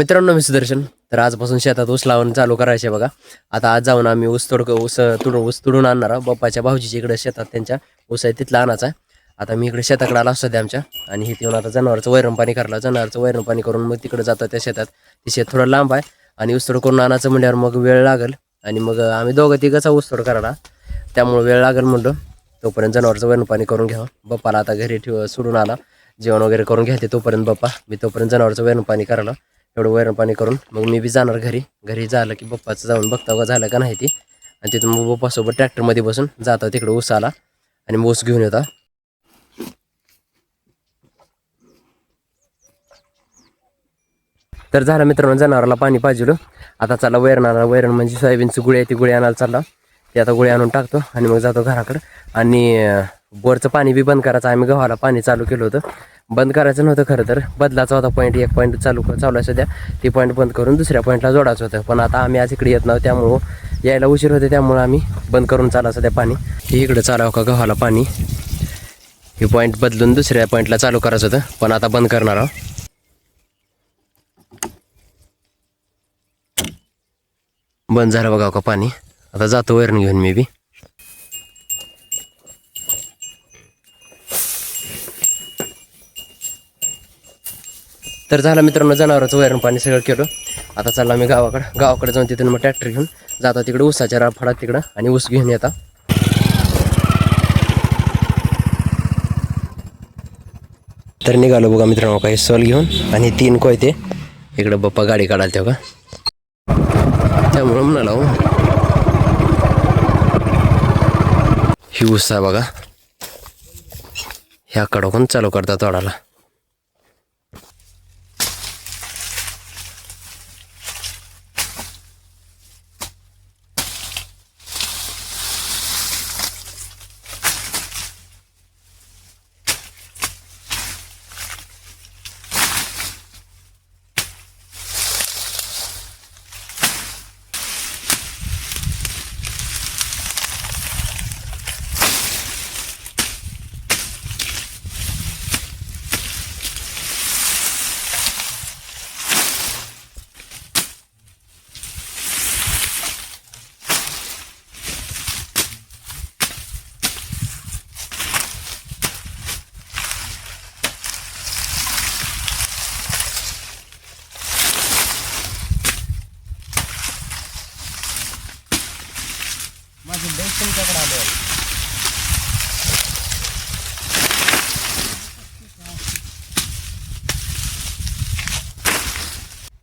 मित्रांनो मी सुदर्शन. तर आजपासून शेतात ऊस लावून चालू करायचे बघा. आता आज जाऊन आम्ही ऊस तोडक ऊस तुडून ऊस तुडून आणणार आहोत. बाप्पाच्या भाऊजीच्या इकडे शेतात त्यांच्या ऊस आहे तिथला आणायचा आहे. आता मी इकडे शेताकडे आला असतो आमच्या. आणि हे येऊन आता जनावरचं वैरण पाणी करायला जनावरचं वैरण पाणी करून मग तिकडे जातो त्या शेतात. ते शेत थोडं लांब आहे. आणि ऊस तोड करून आणायचं म्हणल्यावर मग वेळ लागेल. आणि मग आम्ही दोघं तिघाचा ऊस तोड करायला. त्यामुळे वेळ लागेल म्हणलं. तोपर्यंत जनावरचं वैरण पाणी करून घ्यावं. बाप्पाला आता घरी ठेव सोडून आला. जेवण वगैरे करून घ्यायचे तोपर्यंत बाप्पा. मी तोपर्यंत जनावरचं वैरण पाणी करायला एवढं वैरण पाणी करून. मग मी बी जाणार घरी. घरी झालं की बप्पाचं जाऊन बघता का झालं का नाही ती. आणि तिथून मग बप्पासोबत ट्रॅक्टरमध्ये बसून जातो तिकडे ऊस आला. आणि मग ऊस घेऊन येता. तर झालं मित्रांनो जनावराला पाणी पाहिजे आता चालला वैरण आला वैरण म्हणजे सोयाबीनची गुळी आहे ती गुळी आणायला चालला. ते आता गुळी आणून टाकतो आणि मग जातो घराकडं. आणि बोरचं पाणी बी बंद करायचं. आम्ही गव्हाला पाणी चालू केलं होतं. बंद करायचं नव्हतं खरं तर. बदलाचा होता पॉईंट एक पॉईंट चालू चालू आहे सध्या. ती पॉईंट बंद करून दुसऱ्या पॉईंटला जोडायचं होतं. पण आता आम्ही आज इकडे येत नव्हतो. त्यामुळं यायला उशीर होते त्यामुळं आम्ही बंद करून चाला सध्या पाणी. हे इकडे चालावं का गव्हाला पाणी. हे पॉईंट बदलून दुसऱ्या पॉईंटला चालू करायचं होतं. पण आता बंद करणार आहोत. बंद झालं बघा का पाणी. आता जातो वैरण घेऊन मी बी. तर झालं मित्रांनो जनावरांचं वैरण पाणी सगळं केलं. आता चाललो मी गावाकडं. गावाकडे जाऊन तिथून मग ट्रॅक्टर घेऊन जातो तिकडे. ऊसाच्या राफाडात तिकडं आणि ऊस घेऊन येतात तर निघालो बघा मित्रांनो काही सॉल घेऊन आणि तीन कोयते. इकडं बाप्पा गाडी काढाल तेव्हा त्यामुळं म्हणाला हो. ही ऊस आहे बघा. ह्या पण चालू करतात तोडाला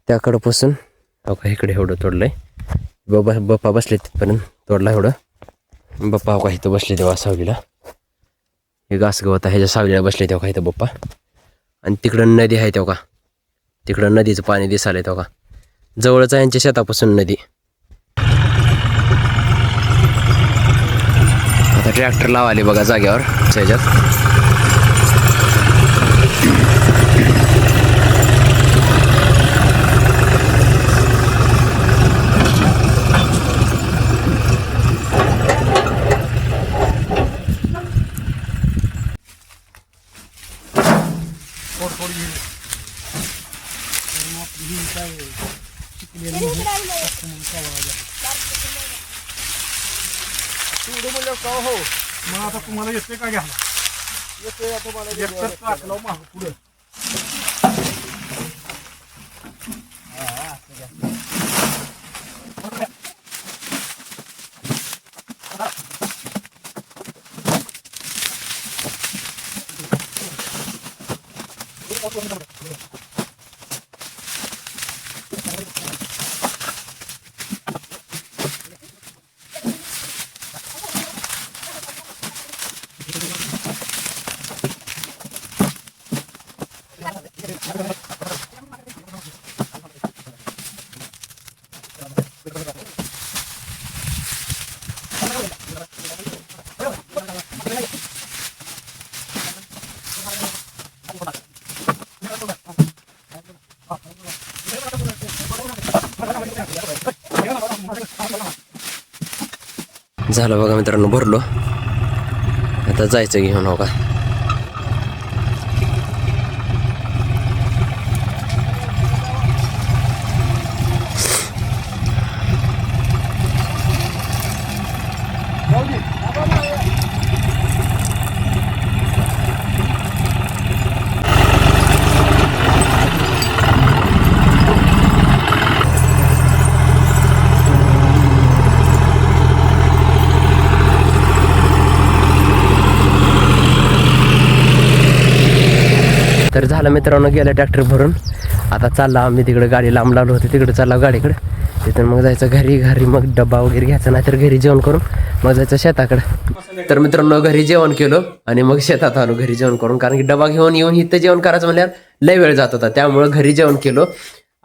त्याकडं पुसून का इकडे एवढं तोडलंय. बाबा बप्पा बसले तिथपर्यंत तोडला एवढं. बप्पा हो का इथं बसले तेव्हा सावलीला. हे घास गवत आहे ह्याच्या सावलीला बसले तेव्हा का इथं बप्पा? आणि तिकडं नदी आहे तेव्हा का? तिकडं नदीचं पाणी दिसायला तेव्हा का? जवळच आहे यांच्या शेतापासून नदी. आता ट्रॅक्टर लावाले बघा जाग्यावर ह्याच्यात मग आता तुम्हाला येते का घ्यायला टाकलं माग पुढं झालं बघा मित्रांनो भरलो. आता जायचं घेऊन हो का झालं मित्रांनो गेलं ट्रॅक्टर भरून. आता चालला आम्ही तिकडे गाडी लांब लावलं होती तिकडे चालला गाडीकडे. तिथून मग जायचं घरी घरी मग डब्बा वगैरे घ्यायचा नाहीतर घरी जेवण करून मग जायचं शेताकडे. तर मित्रांनो घरी जेवण केलं आणि मग शेतात आलो घरी जेवण करून. कारण की डबा घेऊन येऊन इथं जेवण करायचं म्हणल्यावर लय वेळ जात होता. त्यामुळे घरी जेवण केलो.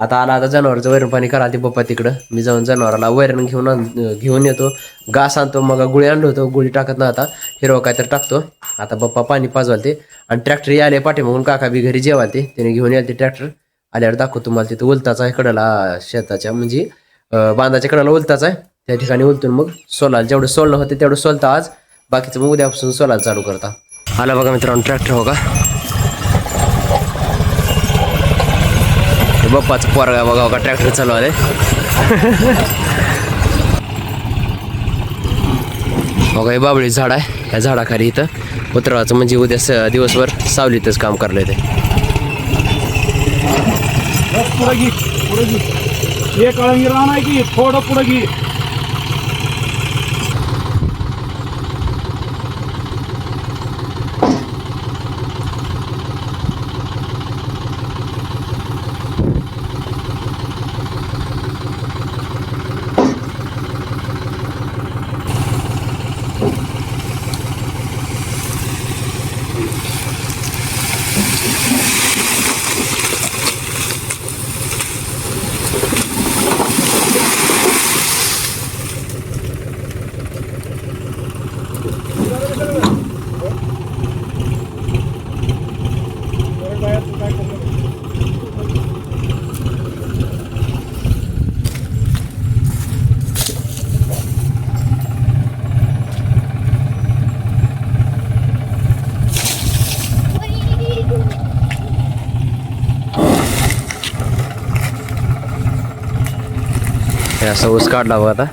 आता आला आता जनावरचं वैरण पाणी करा ते पप्पा तिकडं. मी जाऊन जनावराला वैरण घेऊन आण घेऊन येतो. घास आणतो मग गुळी आणलो होतो गुळी टाकत ना आता. हिरवा काहीतरी टाकतो. आता पप्पा पाणी पाजवालते. आणि ट्रॅक्टर आले पाठीमागून काका बी घरी जेवालते. त्याने घेऊन याल ते ट्रॅक्टर. आल्यावर दाखवतो तुम्हाला तिथं उलताचा आहे कडाला शेताच्या म्हणजे बांधाच्या कडाला उलताचा आहे. त्या ठिकाणी उलतून मग सोलाल जेवढं सोलणं होते तेवढं सोलता आज. बाकीचं मग उद्यापासून सोलाल चालू करता. आला बघा मित्रांनो ट्रॅक्टर हो का? बाप्पाचं पोरगा बघा का ट्रॅक्टर चालू आले बघा हे बाबळी झाड आहे. या झाडाखाली इथं उतरवाचं म्हणजे उद्या स- दिवसभर सावलीतच काम करलं ते. पुढं घे पुढं घे. थोडं पुढं घे. हे असा ऊस काढला बघा आता.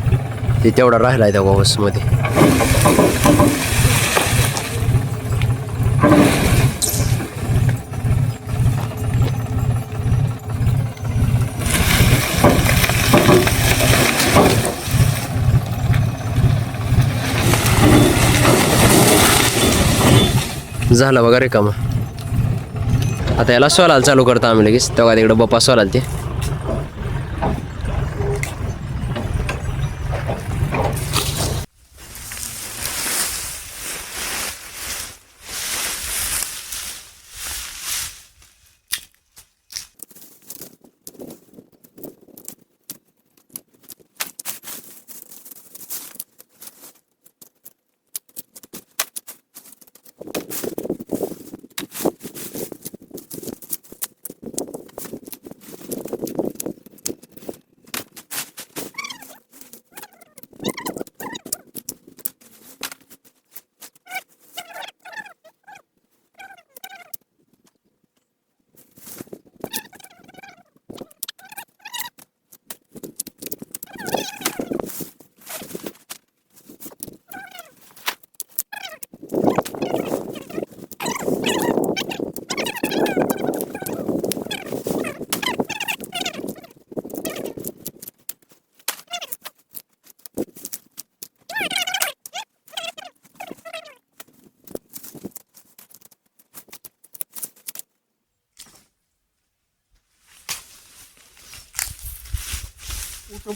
ते तेवढा राहिला आहे त्या ऊसमध्ये झालं बघा रिकामं. आता याला सोलायला चालू करतो आम्ही लगेच. तेव्हा तिकडं बप्पा सोलाल ते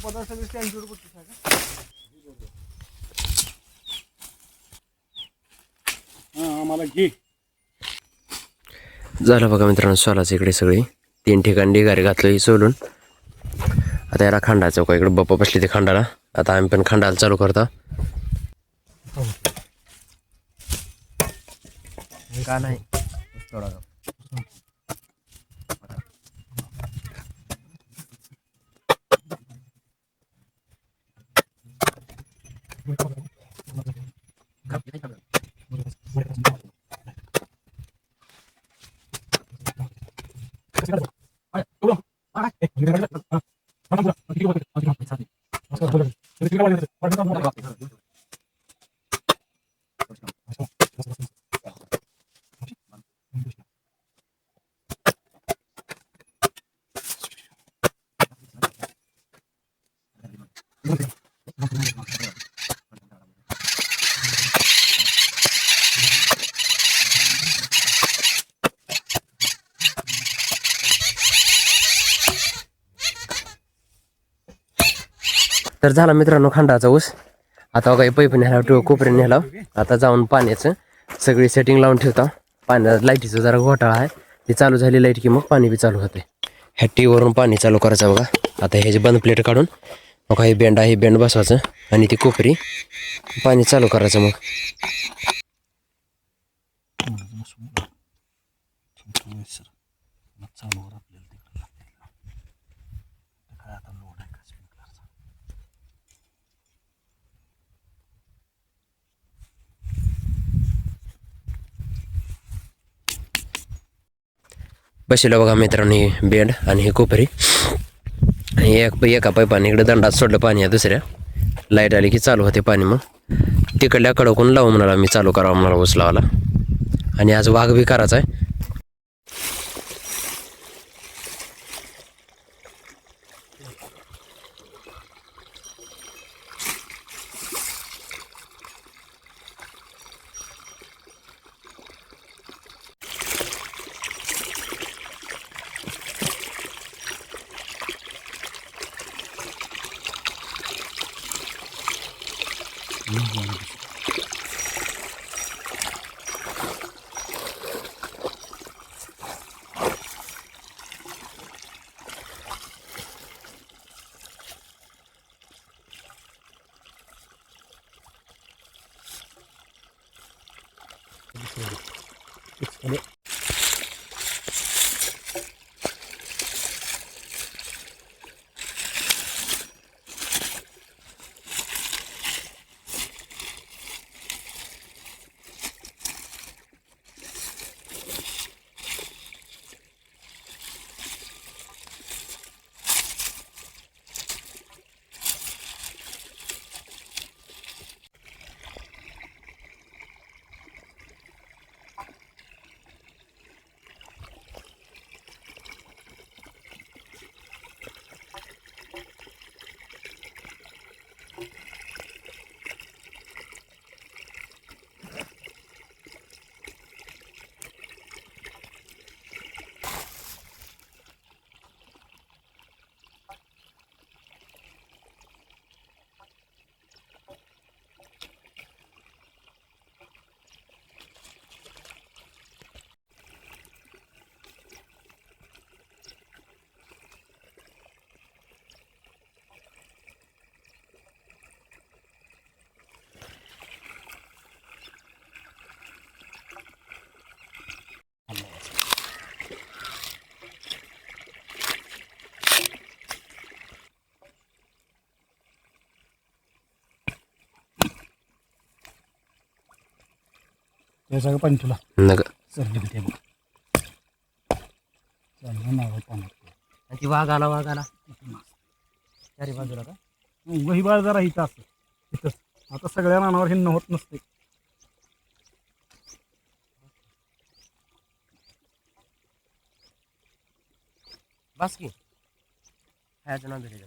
पदार्थ सगळे स्टँड का? हा आम्हाला घे. झालं बघा मित्रांनो सोलाचं इकडे सगळी. तीन ठिकाणी ढिगारी घातलं ही सोलून. आता याला खांडाचं का इकडे बाप्पा बसली ते खांडाला आता आम्ही पण खांडाला चालू करता. का नाही? Gracias. तर झाला मित्रांनो खंडाचा ऊस. आता काही पैप न्यायला टो कोपरे न्यायला आता जाऊन पाण्याचं सगळी सेटिंग लावून ठेवता. पाण्या लाईटीचं जरा घोटाळा आहे. ती चालू झाली लाइट की मग पाणी बी चालू होते. ह्या टीवरून पाणी चालू करायचं बघा. आता ह्याची बंद प्लेट काढून मग काही बेंड आहे बेंड बसवायचं. आणि ती कोपरी पाणी चालू करायचं मग चालूवर आपल्याला तिकडे लागते काय आता लोड आहे का स्प्रिंकलरचा बसलो बघा मित्रांनो ही आणि ही कोपरी. आणि एक एका पाईपाने इकडे दंडात सोडलं पाणी आहे दुसऱ्या. लाइट आली की चालू होते पाणी मग. तिकडल्या कडकून लावू म्हणाला मी चालू करावं म्हणाला उचलावाला. आणि आज वाघ बी करायचा आहे. ते सगळं पाणी तुला नग सरली ते बघ चाललं नाव पाण्यात ती वाघ आला वाघ आला. चारी बाजूला का? वही बाळ जरा इथं असतं इथं. आता सगळ्या रानावर हिंड होत नसते. बस की. ह्याचं नाव भेटेल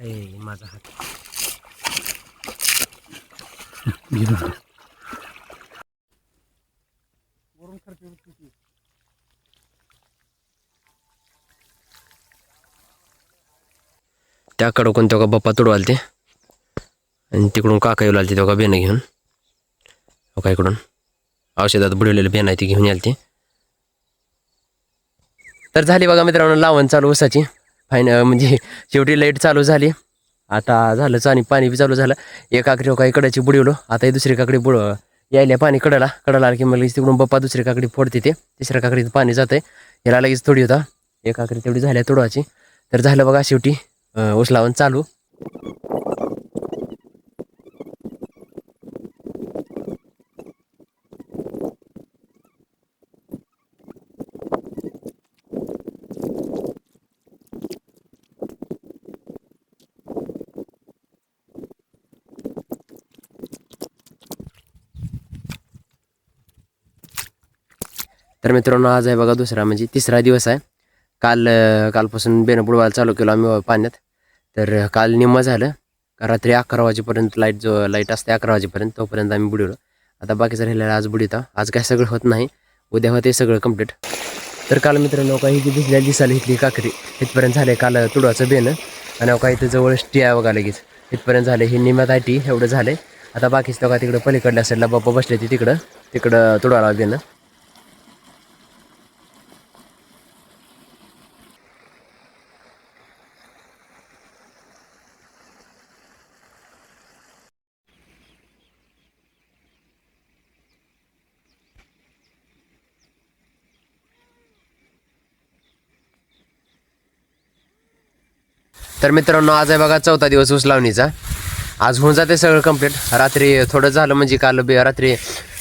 ए माझा हात. त्याकडं कोण तेव्हा बाप्पा तुडवाल ते आणि तिकडून काका येऊ लागते तेव्हा बेनं घेऊन. हो का इकडून. औषधात बुडवलेलं बेन आहे ती घेऊन याल ते तर झाली बघा मित्रांनो लावण चालू उसाची फायन म्हणजे शेवटी लाइट चालू झाली. आता झालंच आणि पाणी बी चालू झालं. एक काकडी काही कडाची बुडवलो. आता ही दुसरी काकडी बुड यायला पाणी कडला. कडला की मग तिकडून बप्पा दुसरी काकडी फोडते ते. तिसऱ्या काकडीत पाणी जातंय. याला लगेच थोडी होता. एक काकडी तेवढी झाल्या तोडवाची. तर झालं बघा शेवटी अं, चालू. तर मित्रांनो आज आहे बघा दुसरा म्हणजे तिसरा दिवस आहे. काल कालपासून बेनं बुडवायला चालू केलं आम्ही पाण्यात. तर काल निम्म झालं. का रात्री अकरा वाजेपर्यंत लाइट जो लाइट असते अकरा वाजेपर्यंत तोपर्यंत आम्ही बुडवलो आता बाकीचं राहिलेलं आज बुडिता आज काय सगळं होत नाही. उद्या होते सगळं कंप्लीट तर काल मित्रांनो काही जी दिसल्या दिसायला इथली काकरी इथपर्यंत झाले काल तुडवाचं बेनं आणि काही इथं जवळ टिया बघा लगेच. इथपर्यंत झाले हे निम्यात आहे टी? एवढं झाले. आता बाकीच का तिकडं पलीकडल्या साईडला बाप्पा बसले ते तिकडं. तिकडं तुडवाला बेनं तर मित्रांनो आज आहे बघा चौथा दिवस उचलावणीचा. लावणीचा आज होऊन जाते सगळं कंप्लीट रात्री थोडं झालं म्हणजे काल बे रात्री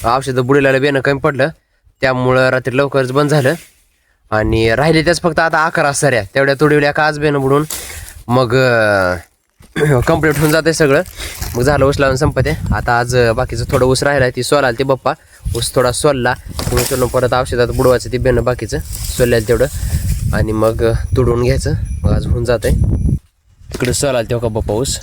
औषधं बुडीला बेणं कमी पडलं. त्यामुळं रात्री लवकरच बंद झालं. आणि राहिले त्याच फक्त आता अकरा सऱ्या. तेवढ्या तुडवल्या का आज बेणं बुडून. मग कंप्लीट होऊन जाते सगळं. मग झालं ऊस लावून संपते. आता आज बाकीचं थोडं ऊस राहिलं ती सोलाल ते बप्पा. ऊस थोडा सोलला. मग सोडून परत औषधात बुडवायचं ते बेणं बाकीचं. सोलल्याल तेवढं. आणि मग तुडून घ्यायचं. मग आज होऊन जाते इकडे आला तेव्हा का पाऊस?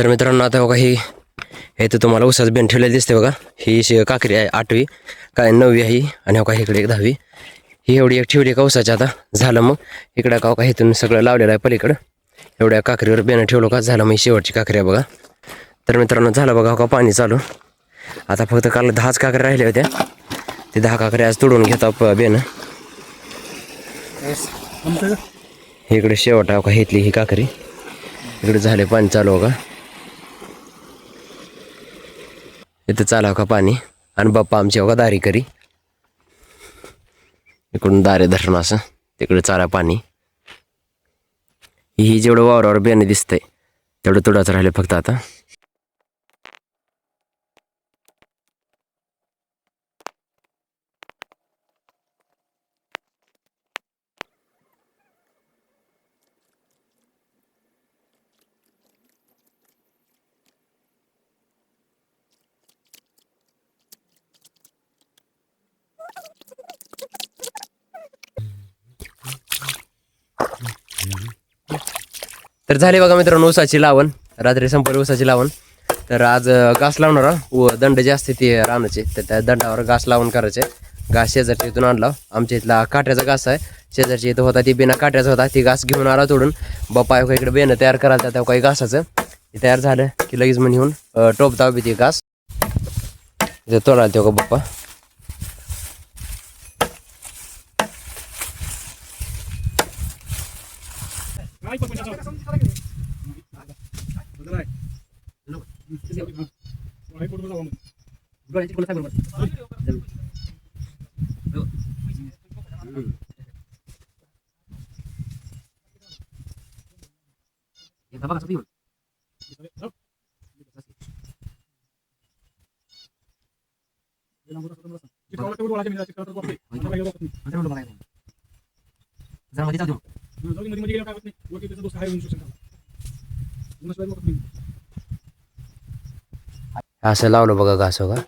तर मित्रांनो आता बघा ही हे तर तुम्हाला उसाच बेन ठेवलेलं दिसते बघा. ही शे काकरी आहे आठवी काय नववी आहे आणि हो का इकडे एक दहावी. ही एवढी एक ठेवली का उसाची आता? झालं मग. इकडं का हो का इथून सगळं लावलेलं आहे पलीकडं. एवढ्या काकरीवर बेनं ठेवलो का झालं मग शेवटची काकरी आहे बघा. तर मित्रांनो झालं बघा हो का पाणी चालू. आता फक्त काल दहाच काकऱ्या राहिल्या होत्या. ते दहा काकऱ्या आज तोडून घेतात बेनं. इकडे शेवट आहे हो का इथली ही काकरी इकडे झाले पाणी चालू हो का. इथं चालाव का पाणी. आणि बाप्पा आमची बघा दारी करी. इकडून दारे धरण असं. तिकडे चाला पाणी. ही जेवढं वावरावर बेणे दिसतंय तेवढं तुडाच राहिले फक्त आता. तर झाले बघा मित्रांनो उसाची लावण. रात्री संपली उसाची लावण. तर आज घास लावणार व दंड जे असते ते रानाचे तर त्या दंडावर घास लावून करायचे. घास शेजारच्या इथून आणला. आमच्या इथला काट्याचा घास आहे. शेजारच्या इथं होता ती बिना काट्याचा होता. ती घास घेऊन आला तोडून. बाप्पा इकडे बेनं तयार करायला त्या काही घासाचं. ते तयार झालं की लगेच म्हणून येऊन अं, टोपताव बी ती घास. इथं तोडायला तेव्हा बाप्पा काय पण म्हणजे असं. बदल आहे. आहे कुठं जाऊ मग. जाऊ. हे नंबर असं, नंबर असं. चित्राला तेवढं बोलायचं नाही, चित्राला तर बोलते. आता काही बोलत नाही. हं, जाऊ दे, मध्ये- मध्ये गेल्यावर काय होत नाही. वरती त्याचा दोस्त आहे म्हणून सूचना करा. कोणाशिवाय बोलत नाही. असं लावलं बघा घास हो का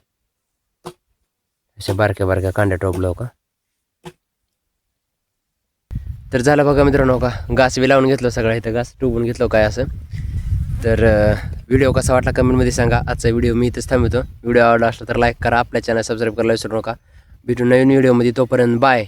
असे बारक्या बारक्या कांड्या टोपलं का? तर झालं बघा मित्रांनो का घास बी लावून घेतलं सगळं इथं घास टोबून घेतलं काय असं. तर व्हिडिओ कसा वाटला कमेंटमध्ये सांगा. आजचा व्हिडिओ मी इथंच थांबवतो. व्हिडिओ आवडला असला तर लाईक करा आपल्या चॅनल सबस्क्राईब करायला विसरू नका. भेटू नवीन व्हिडिओमध्ये तोपर्यंत बाय